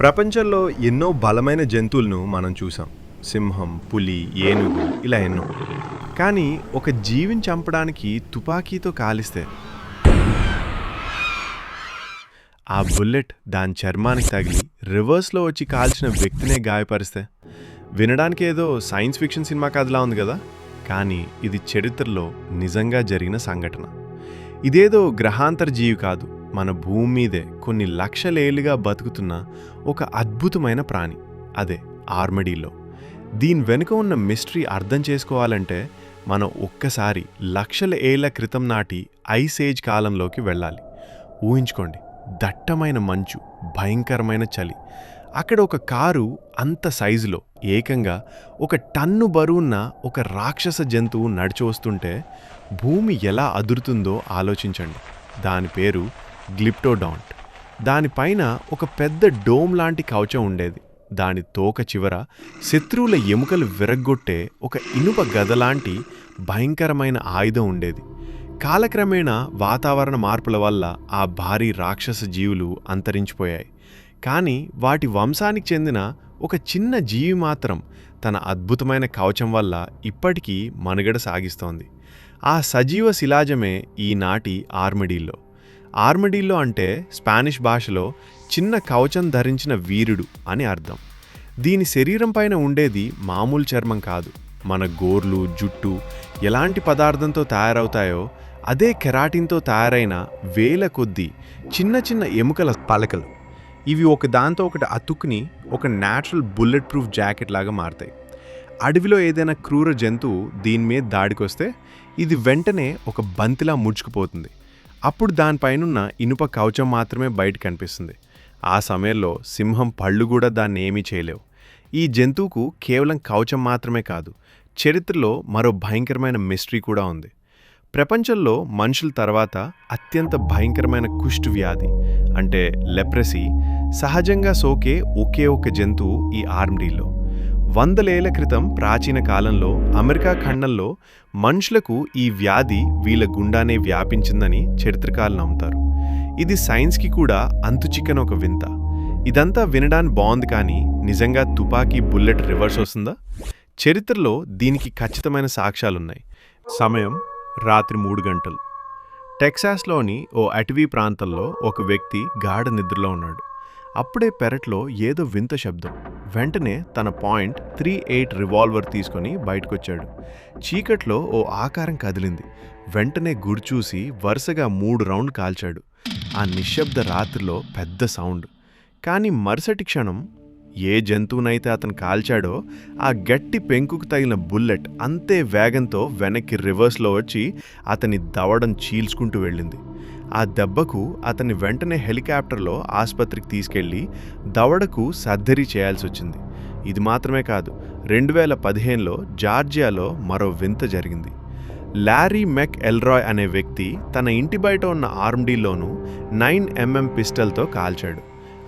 ప్రపంచంలో ఎన్నో బలమైన జంతువులను మనం చూసాం. సింహం పులి ఏనుగు ఇలా ఎన్నో. కానీ ఒక జీవిని చంపడానికి తుపాకీతో కాలిస్తే? ఆ బుల్లెట్ దాని చర్మానికి తగిలి రివర్స్లో వచ్చి కాల్చిన వ్యక్తినే గాయపరిస్తే? వినడానికి ఏదో సైన్స్ ఫిక్షన్ సినిమా కథలా ఉంది కదా? కానీ ఇది చరిత్రలో నిజంగా జరిగిన సంఘటన. ఇదేదో గ్రహాంతర జీవి కాదు. మన భూమి మీదే కొన్ని లక్షలేళ్ళుగా బతుకుతున్న ఒక అద్భుతమైన ప్రాణి. అదే ఆర్మడీలో. దీని వెనుక ఉన్న మిస్టరీ అర్థం చేసుకోవాలంటే మనం ఒక్కసారి లక్షల ఏళ్ళ క్రితం నాటి ఐస్ ఏజ్ కాలంలోకి వెళ్ళాలి. ఊహించుకోండి దట్టమైన మంచు భయంకరమైన చలి. అక్కడ ఒక కారు అంత సైజులో ఏకంగా ఒక టన్ను బరువున్న ఒక రాక్షస జంతువు నడిచి వస్తుంటే భూమి ఎలా అదురుతుందో ఆలోచించండి. దాని పేరు గ్లిప్టోడాంట్. దానిపైన ఒక పెద్ద డోమ్ లాంటి కవచం ఉండేది. దాని తోక చివర శత్రువుల ఎముకలు విరగ్గొట్టే ఒక ఇనుప గదలాంటి భయంకరమైన ఆయుధం ఉండేది. కాలక్రమేణా వాతావరణ మార్పుల వల్ల ఆ భారీ రాక్షస జీవులు అంతరించిపోయాయి. కానీ వాటి వంశానికి చెందిన ఒక చిన్న జీవి మాత్రం తన అద్భుతమైన కవచం వల్ల ఇప్పటికీ మనుగడ సాగిస్తోంది. ఆ సజీవ శిలాజమే ఈనాటి ఆర్మిడీల్లో ఆర్మడీలో అంటే స్పానిష్ భాషలో చిన్న కవచం ధరించిన వీరుడు అని అర్థం. దీని శరీరం పైన ఉండేది మామూలు చర్మం కాదు. మన గోర్లు జుట్టు ఎలాంటి పదార్థంతో తయారవుతాయో అదే కెరాటిన్తో తయారైన వేల కొద్దీ చిన్న చిన్న ఎముకల పలకలు. ఇవి ఒక దాంతో ఒకటి అతుక్కుని ఒక న్యాచురల్ బుల్లెట్ ప్రూఫ్ జాకెట్ లాగా మారతాయి. అడవిలో ఏదైనా క్రూర జంతువు దీని మీద దాడికొస్తే ఇది వెంటనే ఒక బంతిలా ముడుచుకుపోతుంది. అప్పుడు దానిపైనున్న ఇనుప కవచం మాత్రమే బయట కనిపిస్తుంది. ఆ సమయంలో సింహం పళ్ళు కూడా దాన్ని ఏమీ చేయలేవు. ఈ జంతువుకు కేవలం కవచం మాత్రమే కాదు చరిత్రలో మరో భయంకరమైన మిస్టరీ కూడా ఉంది. ప్రపంచంలో మనుషుల తర్వాత అత్యంత భయంకరమైన కుష్టు వ్యాధి అంటే లెప్రసీ సహజంగా సోకే ఒకే ఒక జంతువు ఈ ఆర్మ్డీలో. వందలేళ్ళ క్రితం ప్రాచీన కాలంలో అమెరికా ఖండంలో మనుషులకు ఈ వ్యాధి వీళ్ళ గుండానే వ్యాపించిందని చరిత్రకారులు నమ్ముతారు. ఇది సైన్స్కి కూడా అంతుచిక్కని ఒక వింత. ఇదంతా వినడానికి బాగుంది కానీ నిజంగా తుపాకీ బుల్లెట్ రివర్స్ వస్తుందా? చరిత్రలో దీనికి ఖచ్చితమైన సాక్ష్యాలున్నాయి. సమయం రాత్రి మూడు గంటలు. టెక్సాస్లోని ఓ అటవీ ప్రాంతంలో ఒక వ్యక్తి గాఢ నిద్రలో ఉన్నాడు. అప్పుడే పెరట్లో ఏదో వింత శబ్దం. వెంటనే తన పాయింట్ త్రీ ఎయిట్ రివాల్వర్ తీసుకొని బయటకొచ్చాడు. చీకట్లో ఓ ఆకారం కదిలింది. వెంటనే గుర్చూసి వరుసగా మూడు రౌండ్ కాల్చాడు. ఆ నిశ్శబ్ద రాత్రిలో పెద్ద సౌండ్. కానీ మరుసటి క్షణం ఏ జంతువునైతే అతను కాల్చాడో ఆ గట్టి పెంకుకు తగిలిన బుల్లెట్ అంతే వేగంతో వెనక్కి రివర్స్లో వచ్చి అతని దవడం చీల్చుకుంటూ వెళ్ళింది. ఆ దెబ్బకు అతన్ని వెంటనే హెలికాప్టర్లో ఆసుపత్రికి తీసుకెళ్ళి దవడకు సర్జరీ చేయాల్సి వచ్చింది. ఇది మాత్రమే కాదు రెండు వేల పదిహేనులో జార్జియాలో మరో వింత జరిగింది. లారీ మెక్ ఎల్రాయ్ అనే వ్యక్తి తన ఇంటి బయట ఉన్న ఆర్మ్డీలోనూ నైన్ ఎంఎం పిస్టల్తో కాల్చాడు.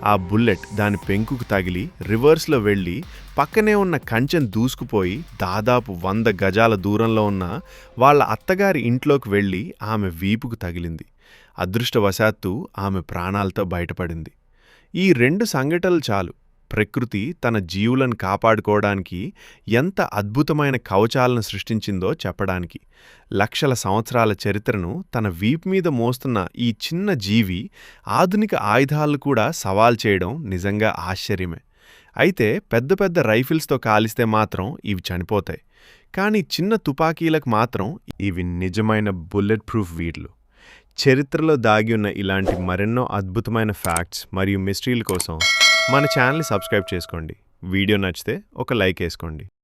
ఆ బుల్లెట్ దాని పెంకుకు తగిలి రివర్స్లో వెళ్ళి పక్కనే ఉన్న కంచెం దూసుకుపోయి దాదాపు వంద గజాల దూరంలో ఉన్న వాళ్ళ అత్తగారి ఇంట్లోకి వెళ్ళి ఆమె వీపుకు తగిలింది. అదృష్టవశాత్తు ఆమె ప్రాణాలతో బయటపడింది. ఈ రెండు సంఘటనలు చాలు. ప్రకృతి తన జీవులను కాపాడుకోవడానికి ఎంత అద్భుతమైన కవచాలను సృష్టించిందో చెప్పడానికి. లక్షల సంవత్సరాల చరిత్రను తన వీపు మీద మోస్తున్న ఈ చిన్న జీవి ఆధునిక ఆయుధాలను కూడా సవాల్ చేయడం నిజంగా ఆశ్చర్యమే. అయితే పెద్ద పెద్ద రైఫిల్స్తో కాలిస్తే మాత్రం ఇవి చనిపోతాయి. కానీ చిన్న తుపాకీలకు మాత్రం ఇవి నిజమైన బుల్లెట్ ప్రూఫ్ వీడ్లు. చరిత్రలో దాగి ఉన్న ఇలాంటి మరెన్నో అద్భుతమైన ఫ్యాక్ట్స్ మరియు మిస్టరీల కోసం మన ఛానల్ని సబ్స్క్రైబ్ చేసుకోండి. వీడియో నచ్చితే ఒక లైక్ వేసుకోండి.